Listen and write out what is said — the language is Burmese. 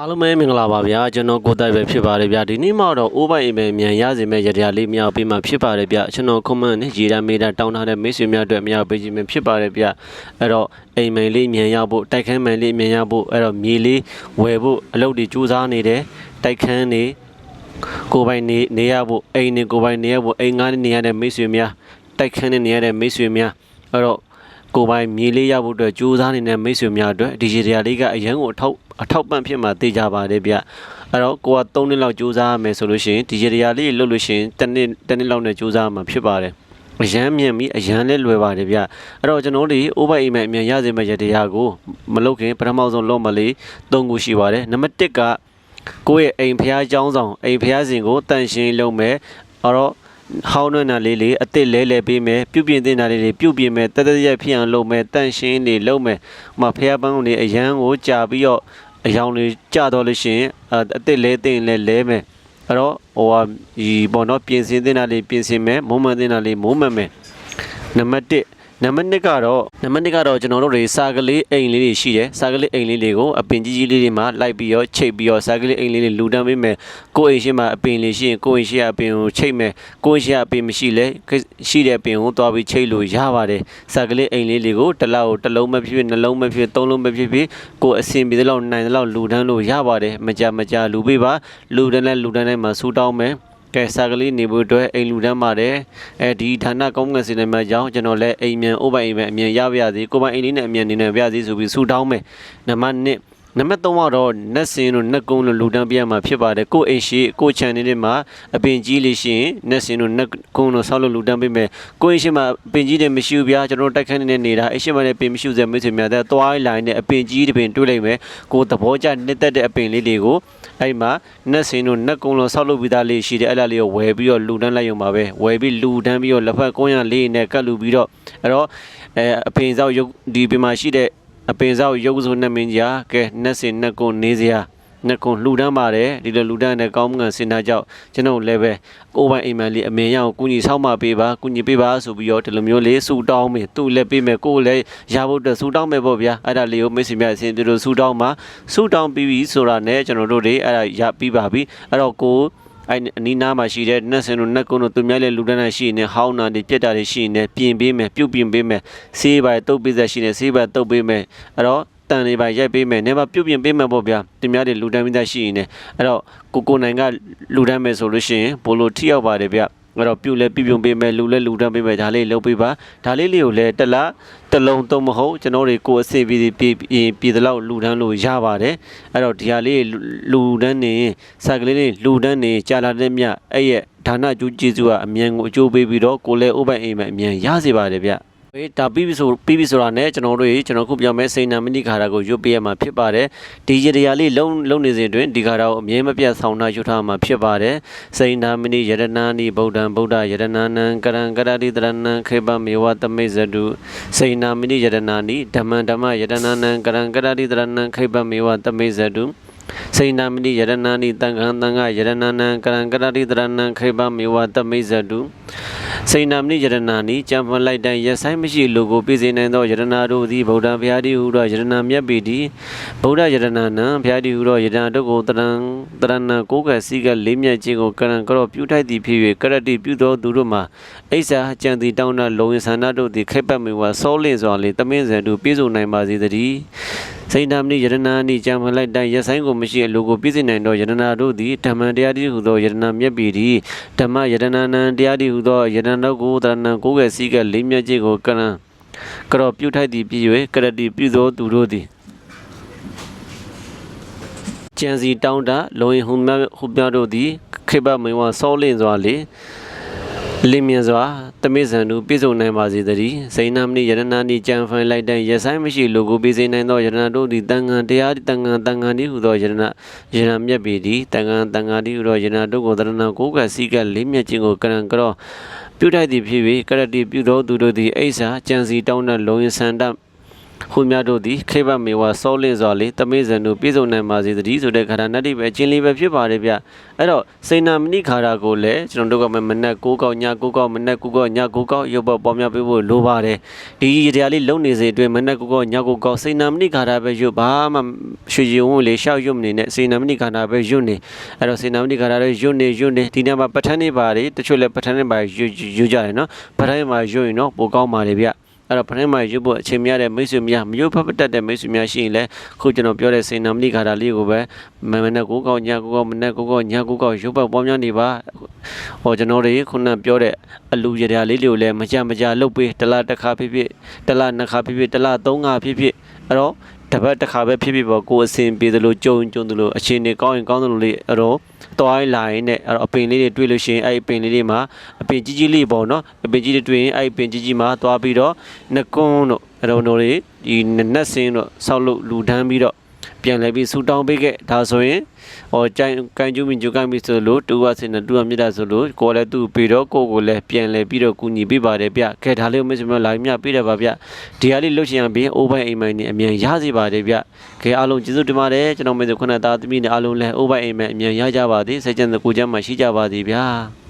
အားလုံးပဲမင်္ဂလာပါဗျာကျွန်တော်ကိုတိုက်ပဲဖြစ်ပါတယ်ဗျာဒီနေ့မှတော့အိုးပိုင်အိမ်ပဲမြန်ရစီမဲ့ရတရားလေးမြောက်ပြီးမှဖြစ်ပါတယ်ဗျာကျွန်တော် comment နဲ့ရေးတာမေးတာတောင်းထားတဲ့မိတ်ဆွေများအတွက်မြောက်ပေးခြင်းပဲဖြစ်ပါတယ်ဗျာအဲ့တော့အိမ်မယ်လေးမြန်ရဖို့တိုက်ခန်းမယ်လေးမြန်ရဖို့အဲ့တော့မြေလေးဝယ်ဖို့အလုပ်တွေစူးစမ်းနေတယ်တိုက်ခန်းနေကိုယ်ပိုင်နေနေရဖို့အိမ်နေကိုယ်ပိုင်နေရဖို့အိမ်ငားနေနေရတဲ့မိတ်ဆွေများတိုက်ခန်းနေနေရတဲ့မိတ်ဆွေများအဲ့တော့ကိုယ်ပိုင်မြေလေးရဖို့အတွက်ကြိုးစားနေတဲ့မိတ်ဆွေများအတွက်ဒီဂျီတရာလေးကအရန်ကိုအထောက် အထောက်ပံ့ဖြစ်မှာသိကြပါတယ်ဗျအဲ့တော့ကိုက3နှစ်လောက်ကြိုးစားရမယ်ဆိုလို့ရှိရင်ဒီဂျီတရာလေးလှုပ်လို့ရှိရင်တစ်နှစ်တစ်နှစ်လောက်နဲ့ကြိုးစားမှာဖြစ်ပါတယ်အရန်မြင်ပြီးအရန်လဲလွယ်ပါတယ်ဗျအဲ့တော့ကျွန်တော်တို့ဒီ over email အမြန်ရစေမယ့်ရတရားကိုမလုပ်ခင်ပထမဆုံးလုပ်မလေး၃ခုရှိပါတယ်နံပါတ်1ကကိုယ့်ရဲ့အိမ်ဖျားเจ้าဆောင်အိမ်ဖျားစဉ်ကိုတန်ရှင်းလုပ်မယ်အဲ့တော့ ဟောင်းနှွမ်းတာလေးလေးအစ်စ်လဲလဲပေးမယ်ပြုပြင်တင်တာလေးလေးပြုပြင်မယ်တသက်ရက်ဖြစ်အောင်လုပ်မယ်တန့်ရှင်းနေလုပ်မယ်ဟိုမှာဖះပန်းကုန်တွေအရန်ကိုကြာပြီးတော့အယောင်တွေကြာတော့လို့ရှိရင်အအစ်စ်လဲတင်လဲလဲမယ်အဲ့တော့ဟိုဟာဒီပေါ့နော်ပြင်ဆင်တင်တာလေးပြင်ဆင်မယ်မုံမှန်တင်တာလေးမုံမှန်မယ်နံပါတ်1 နံပါတ်2ကတော့နံပါတ်2ကတော့ကျွန်တော်တို့တွေစာကလေးအိမ်လေးတွေရှိတယ်စာကလေးအိမ်လေးတွေကိုအပင်ကြီးကြီးလေးတွေမှာလိုက်ပြီးတော့ချိတ်ပြီးတော့စာကလေးအိမ်လေးတွေလူတန်းပေးမယ်ကိုယ်အိမ်ရှိမှအပင်လေးရှိရင်ကိုယ်အိမ်ရှိအပင်ကိုချိတ်မယ်ကိုယ်အိမ်ရှိအပင်မရှိလဲရှိတဲ့အပင်ကိုသွားပြီးချိတ်လို့ရပါတယ်စာကလေးအိမ်လေးတွေကိုတစ်လောက်ကိုတစ်လုံးမဖြစ်ဖြစ်နှလုံးမဖြစ်ဖြစ်သုံးလုံးမဖြစ်ဖြစ်ကိုယ်အဆင်ပြေတဲ့လောက်နိုင်တဲ့လောက်လူတန်းလို့ရပါတယ်မကြမကြလူပေးပါလူတန်းနဲ့လူတန်းနဲ့မှာဆူတောင်းမယ် ကဲစာကလေးနေဖို့အတွက်အိမ်လူတန်းပါတယ်အဲဒီဌာနကောင်းငယ်စင်နေမှာကြောင်းကျွန်တော်လည်းအိမ်မြန်ဥပိုင်အိမ်ပဲအမြန်ရပါရစေကိုပိုင်အိမ်လေးနဲ့အမြန်နေနေပါရစေဆိုပြီးဆူတောင်းမယ်နံပါတ်1 နံပါတ်3ကတော့နက်စင်တို့နက်ကုန်းတို့လူတန်းပြရမှာဖြစ်ပါတယ်ကိုအိမ်ရှိကိုချန်နေတဲ့မှာအပင်ကြီးလေးရှိရင်နက်စင်တို့နက်ကုန်းတို့ဆောက်လို့လူတန်းပေးမယ်ကိုအိမ်ရှိမှာအပင်ကြီးတွေမရှိဘူးဗျာကျွန်တော်တို့တိုက်ခန်းနေနေတာအိမ်ရှိမှာလည်းပင်မရှိစေမိတ်ဆွေများတဲ့သွားလိုင်းနဲ့အပင်ကြီးတစ်ပင်တွေ့လိုက်မယ်ကိုသဘောကျနှစ်သက်တဲ့အပင်လေးတွေကိုအဲ့မှာနက်စင်တို့နက်ကုန်းလုံးဆောက်လုပ်ပြီးသားလေးရှိတယ်အဲ့ဒါလေးကိုဝယ်ပြီးတော့လူတန်းလိုက်ရုံပါပဲဝယ်ပြီးလူတန်းပြီးတော့လက်ဖက်ကုန်းရလေးနဲ့ကတ်လူပြီးတော့အဲ့တော့အဲအပင်ဆောက်ရုပ်ဒီပင်မှာရှိတဲ့ အပင်ဆောက်ရုပ်စုံနှမင်းကြီးကဲနက်စင်နက်ကုန်းနေစရာနက်ကုန်းလှူဒန်းပါတယ်ဒီလိုလှူဒန်းတဲ့ကောင်းငင်စင်တာကြောင့်ကျွန်တော်လည်းပဲကိုယ်ပိုင်အိမ်မန်လေးအမေရအောင်ကုညီဆောက်မပေးပါကုညီပေးပါဆိုပြီးတော့ဒီလိုမျိုးလေးဆူတောင်းမယ်သူ့လည်းပေးမယ်ကိုယ်လည်းရဖို့အတွက်ဆူတောင်းမယ်ပေါ့ဗျာအဲ့ဒါလေးကိုမိတ်ဆွေများအစဉ်ဒီလိုဆူတောင်းမှာဆူတောင်းပြီးပြီဆိုတာနဲ့ကျွန်တော်တို့တွေအဲ့ဒါရပြီးပါပြီအဲ့တော့ကိုယ် အဲ့အနီးနားမှာရှိတဲ့နတ်စင်တို့နတ်ကုန်းတို့သူများလည်းလူတန်းတန်းရှိနေဟောင်းနာတွေပြက်တာတွေရှိနေပြင်ပေးမယ်ပြုတ်ပြင်ပေးမယ်ဆေးပါတုပ်ပေးသက်ရှိနေဆေးပါတုပ်ပေးမယ်အဲ့တော့တန်လေးပါရိုက်ပေးမယ်နေပါပြုတ်ပြင်ပေးမယ်ပေါ့ဗျာသူများတွေလူတန်းပြီးသားရှိနေအဲ့တော့ကိုကိုနိုင်ကလူတန်းမယ်ဆိုလို့ရှိရင်ဘိုလိုထိရောက်ပါတယ်ဗျ အဲ့တော့ပြုတ်လဲပြုတ်ပြုံပေးမယ်လူလဲလူတန်းပေးမယ်ဒါလေးလုပ်ပေးပါဒါလေးလေးကိုလည်းတစ်လားတစ်လုံးသုံးမဟုတ်ကျွန်တော်တွေကိုအစီအပြီးပြည်ပြည်တလောက်လူတန်းလို့ရပါတယ်အဲ့တော့ဒီဟာလေးလူတန်းနေစက်ကလေးလေးလူတန်းနေကြာလာတဲ့မြအဲ့ရဲ့ဒါနကျူးကျေးဇူးကအမြန်ကိုအကျိုးပေးပြီးတော့ကိုလည်းဥပိုင်အိမ်မှာအမြန်ရစေပါတယ်ဗျေး ဒါပြီးပြီဆိုပြီးပြီဆိုတာနဲ့ကျွန်တော်တို့ကျွန်တော်ခုပြောမဲ့စိန်နာမဏိခါရကိုရွတ်ပြရမှာဖြစ်ပါတယ်ဒီရတရားလေးလုံးလုံးနေစဉ်တွင်ဒီခါရကိုအမြဲမပြတ်ဆောင်တာရွတ်ထားမှာဖြစ်ပါတယ်စိန်နာမဏိယရဏာနိဗုဒ္ဓံဗုဒ္ဓယရဏနံကရံကရတိတရဏံခေပမေဝတမိဇတုစိန်နာမဏိယရဏာနိဓမ္မံဓမ္မယရဏနံကရံကရတိတရဏံခေပမေဝတမိဇတုစိဏမဏိယရဏာနိတံခံတံဃယရဏနံကရံကရတိတရဏံခေပမေဝတမိဇတု စိဏမဏိယရဏာနိကြံဖန်လိုက်တိုင်းရဆိုင်မရှိလူကိုပြည့်စုံနိုင်သောယရဏတို့သည်ဗုဒ္ဓဘုရားတိဟုသောယရဏမြတ်ပေတိဗုဒ္ဓယရဏနံဘုရားတိဟုသောယရဏတို့ကိုတရံတရဏကိုးကစီကလေးမြတ်ခြင်းကိုကရံကြောပြုထိုက်သည်ဖြစ်၍ကရတိပြုသောသူတို့မှာအိဆာကြံသည်တောင်းတလုံရင်ဆန္ဒတို့သည်ခိပ္ပမေဝစောလင့်စွာလေတမင်းစံတို့ပြည့်စုံနိုင်ပါစေတည်းစိဏမဏိယရဏာနိကြံဖန်လိုက်တိုင်းရဆိုင်ကိုမရှိအလိုကိုပြည့်စုံနိုင်သောယရဏတို့သည်ဓမ္မတရားတိဟုသောယရဏမြတ်ပေတိဓမ္မယရဏနံတရားတိဟုသောယရဏတို့ကိုတရဏကိုးကစီကလေးမြတ်ခြင်းကိုကရံကြောပြုထိုက်သည်ဖြစ်၍ကရတိပြုသောသူတို့သည်ကျန်စီတောင်းတလုံရင်ဟုမြဟုမြတို့သည်ခိပမေဝစောလင့်စွာလေ လင်းမြစွာတမိဇန်သူပြည့်စုံနိုင်ပါစေတည်းစိန်နာမဏိယရဏာနိကြံဖိုင်လိုက်တဲ့ရဆိုင်မရှိလူကိုပြည့်စုံနိုင်သောယရဏတို့သည်တန်ငံတရားတန်ငံတန်ငံဤဟုသောယရဏယရဏမြတ်ပေသည်တန်ငံတန်ငံဤဟုသောယရဏတို့ကိုတရဏကိုးကစီကလေးမြတ်ခြင်းကိုကရံကြောပြုထိုက်သည်ဖြစ်၍ကရတိပြုသောသူတို့သည်အိဆာကြံစီတောင်းတဲ့လုံရင်ဆန္ဒ ဟူမြတ်တို့သည်ခေဘမေဝစောလင်းစွာလေးတမေဇန်တို့ပြည့်စုံနိုင်ပါစေတည်းဆိုတဲ့ခါရနတ်တိပဲအချင်းလေးပဲဖြစ်ပါတယ်ဗျအဲ့တော့စေနာမဏိခါရကိုလည်းကျွန်တော်တို့ကမနက်9ကောက်ည9ကောက်မနက်9ကောက်ည9ကောက်ရုပ်ပေါ်ပေါ်များပေးဖို့လိုပါတယ်ဒီတရားလေးလုံနေစေအတွင်းမနက်9ကောက်ည9ကောက်စေနာမဏိခါရပဲရုပ်ဘာမှရွှေရုံလေးရှောက်ရုပ်နေနဲ့စေနာမဏိခါရပဲရုပ်နေအဲ့တော့စေနာမဏိခါရလည်းရုပ်နေရုပ်နေဒီနေ့မှာပဋ္ဌာန်းနေပါတယ်တချို့လည်းပဋ္ဌာန်းနေပါရုပ်ရုပ်ကြတယ်နော်ပဋ္ဌာန်းမှာရုပ်ရင်တော့ပိုကောင်းပါတယ်ဗျ အဲ့တော့ပထမရွတ်ဖို့အချိန်များတဲ့မိတ်ဆွေများမရွတ်ဖတ်တတ်တဲ့မိတ်ဆွေများရှိရင်လည်းခုကျွန်တော်ပြောတဲ့စေနာမဏိခါတာလေးကိုပဲမမနဲ့ကိုကောက်ညကိုကောက်မနဲ့ကိုကောက်ညကိုကောက်ရွတ်ပတ်ပွားများနေပါဟောကျွန်တော်တွေခုနကပြောတဲ့အလူရတရားလေးတွေကိုလည်းမကြမကြလုပ်ပေးတစ်လားတစ်ခါဖြစ်ဖြစ်တစ်လားနှစ်ခါဖြစ်ဖြစ်တစ်လားသုံးခါဖြစ်ဖြစ်အဲ့တော့ တစ်ပတ်တစ်ခါပဲဖြစ်ဖြစ်ပေါ့ကိုယ်အစဉ်ပြေသလိုကြုံကြုံသလိုအချိန်တွေကောင်းရင်ကောင်းသလိုလေးအဲ့တော့တွိုင်းလာရင်နဲ့အဲ့တော့အပင်လေးတွေတွေ့လို့ရှိရင်အဲ့ဒီအပင်လေးတွေမှာအပင်ကြီးကြီးလေးပေါ့နော်အပင်ကြီးတွေတွေ့ရင်အဲ့ဒီအပင်ကြီးကြီးမှာသွားပြီးတော့နှကွန်းတို့အဲ့တော့တို့တွေဒီနက်နက်စင်းတို့ဆောက်လို့လူဒန်းပြီးတော့ ပြန်လဲပြီးဆူတောင်းပေးခဲ့ဒါဆိုရင်ဟောကြိုင်ကန်ကျူးမင်ကျူကန်ပြီဆိုလို့တူဝစင်နဲ့တူဝမြတ်တာဆိုလို့ကိုယ်လည်းသူ့ပြီးတော့ကိုယ်ကိုလည်းပြန်လဲပြီးတော့ကူညီပေးပါတယ်ဗျခဲဒါလေးကိုမစ္စမလာမြပေးတယ်ပါဗျဒီဟာလေးလှုပ်ရှင်ရပြီးအိုးပိုင်းအိမ်မိုင်နဲ့အမြန်ရစေပါတယ်ဗျခဲအားလုံးကျေးဇူးတင်ပါတယ်ကျွန်တော်မေဆိုခုနသားသမီးနဲ့အားလုံးလည်းအိုးပိုင်းအိမ်မိုင်အမြန်ရကြပါသည်စိတ်ချမ်းသာကိုယ်ချမ်းသာရှိကြပါသည်ဗျာ